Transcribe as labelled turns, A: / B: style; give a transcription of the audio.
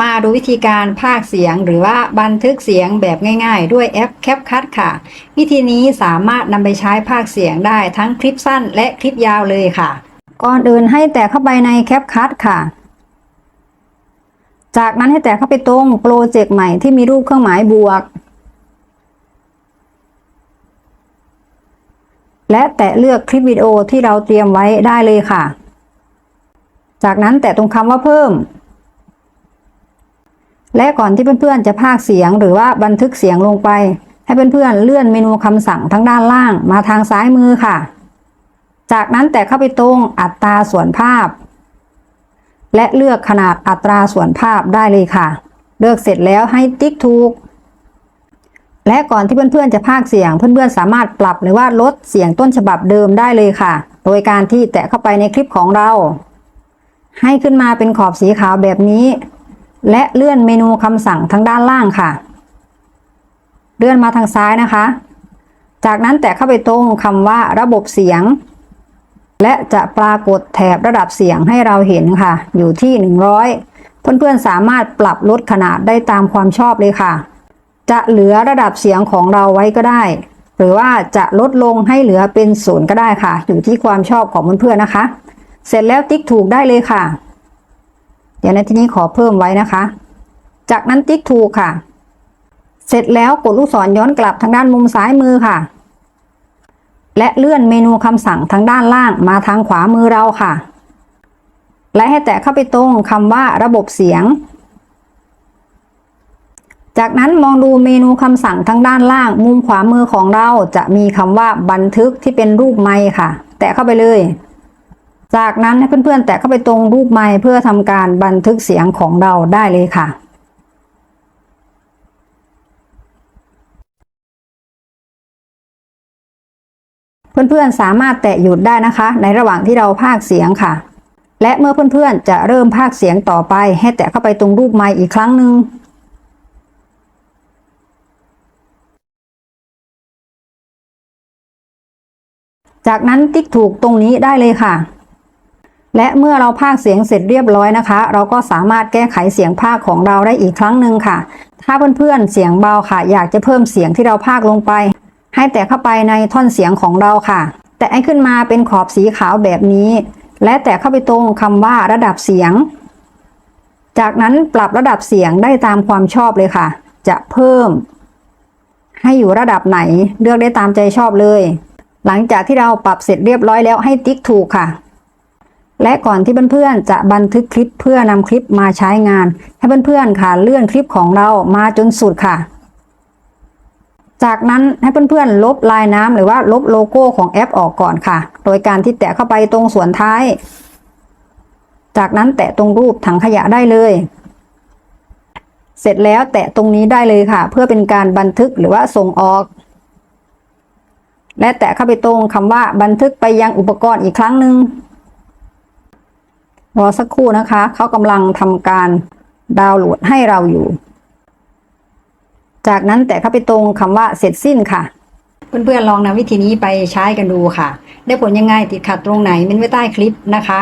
A: มาดูวิธีการพากเสียงหรือว่าบันทึกเสียงแบบง่าย ๆ ด้วยแอป CapCut ค่ะ วิธีนี้สามารถนำไปใช้พากเสียงได้ทั้งคลิปสั้นและคลิปยาวเลยค่ะ ก่อนอื่นให้แตะเข้าไปใน CapCut ค่ะ จากนั้นให้แตะเข้าไปตรงโปรเจกต์ใหม่ที่มีรูปเครื่องหมายบวก และแตะเลือกคลิปวิดีโอที่เราเตรียมไว้ได้เลยค่ะ จากนั้นแตะตรงคำว่าเพิ่ม และก่อนที่เพื่อนๆจะพากเสียงหรือว่าบันทึกเสียงลงไป ให้เพื่อนๆเลื่อนเมนูคำสั่งทั้งด้านล่างมาทางซ้ายมือค่ะ จากนั้นแตะเข้าไปตรงอัตราส่วนภาพ และเลือกขนาดอัตราส่วนภาพได้เลยค่ะ เลือกเสร็จแล้วให้ติ๊กถูก และก่อนที่เพื่อนๆจะพากเสียง เพื่อนๆสามารถปรับหรือว่าลดเสียงต้นฉบับเดิมได้เลยค่ะ โดยการที่แตะเข้าไปในคลิปของเรา ให้ขึ้นมาเป็นขอบสีขาวแบบนี้ และเลื่อนเมนูคำสั่งทางด้านล่างค่ะ เลื่อนมาทางซ้ายนะคะ จากนั้นแตะเข้าไปตรงคำว่าระบบเสียง และจะปรากฏแถบระดับเสียงให้เราเห็นค่ะ อยู่ที่ 100 เพื่อนๆสามารถปรับลดขนาดได้ตามความชอบเลยค่ะ จะเหลือระดับเสียงของเราไว้ก็ได้ หรือว่าจะลดลงให้เหลือเป็นศูนย์ก็ได้ค่ะ อยู่ที่ความชอบของเพื่อนๆนะคะ เสร็จแล้วติ๊กถูกได้เลยค่ะ ดี๋ยวในที่นี้ขอเพิ่มไว้นะคะ จากนั้นติ๊กถูกค่ะ เสร็จแล้วกดลูกศรย้อนกลับทางด้านมุมซ้ายมือค่ะ และเลื่อนเมนูคำสั่งทางด้านล่างมาทางขวามือเราค่ะ และให้แตะเข้าไปตรงคำว่าระบบเสียง จากนั้นมองดูเมนูคำสั่งทางด้านล่าง มุมขวามือของเราจะมีคำว่าบันทึกที่เป็นรูปไมค์ค่ะ แตะเข้าไปเลย จากนั้นให้เพื่อนๆ แตะเข้าไปตรงรูปไมค์เพื่อทำการบันทึกเสียงของเราได้เลยค่ะเพื่อนๆ สามารถแตะหยุดได้นะคะ ในระหว่างที่เราพากเสียงค่ะ และเมื่อเพื่อนๆ จะเริ่มพากเสียงต่อไป ให้แตะเข้าไปตรงรูปไมค์อีกครั้งหนึ่งจากนั้นติ๊กถูกตรงนี้ได้เลยค่ะ และเมื่อเราพากเสียงเสร็จเรียบร้อยนะคะ เราก็สามารถแก้ไขเสียงพากของเราได้อีกครั้งหนึ่งค่ะ ถ้าเพื่อนๆเสียงเบาค่ะ อยากจะเพิ่มเสียงที่เราพากลงไป ให้แตะเข้าไปในท่อนเสียงของเราค่ะ แตะให้ขึ้นมาเป็นขอบสีขาวแบบนี้ และแตะเข้าไปตรงคำว่าระดับเสียง จากนั้นปรับระดับเสียงได้ตามความชอบเลยค่ะ จะเพิ่ม ให้อยู่ระดับไหนเลือกได้ตามใจชอบเลย หลังจากที่เราปรับเสร็จเรียบร้อยแล้วให้ติ๊กถูกค่ะ และก่อนที่เพื่อนๆจะบันทึกคลิปเพื่อนำคลิปมาใช้งาน ให้เพื่อนๆค่ะเลื่อนคลิปของเรามาจนสุดค่ะ จากนั้นให้เพื่อนๆลบลายน้ำหรือว่าลบโลโก้ของแอปออกก่อนค่ะ โดยการที่แตะเข้าไปตรงส่วนท้าย จากนั้นแตะตรงรูปถังขยะได้เลย เสร็จแล้วแตะตรงนี้ได้เลยค่ะ เพื่อเป็นการบันทึกหรือว่าส่งออก และแตะเข้าไปตรงคำว่าบันทึกไปยังอุปกรณ์อีกครั้งหนึ่ง รอสักครู่นะคะ เขากำลังทำการดาวน์โหลดให้เราอยู่ จากนั้นแตะเข้าไปตรงคำว่าเสร็จสิ้นค่ะ เพื่อนๆลองนำวิธีนี้ไปใช้กันดูค่ะ ได้ผลยังไงติดขัดตรงไหนเม้นไว้ใต้คลิปนะคะ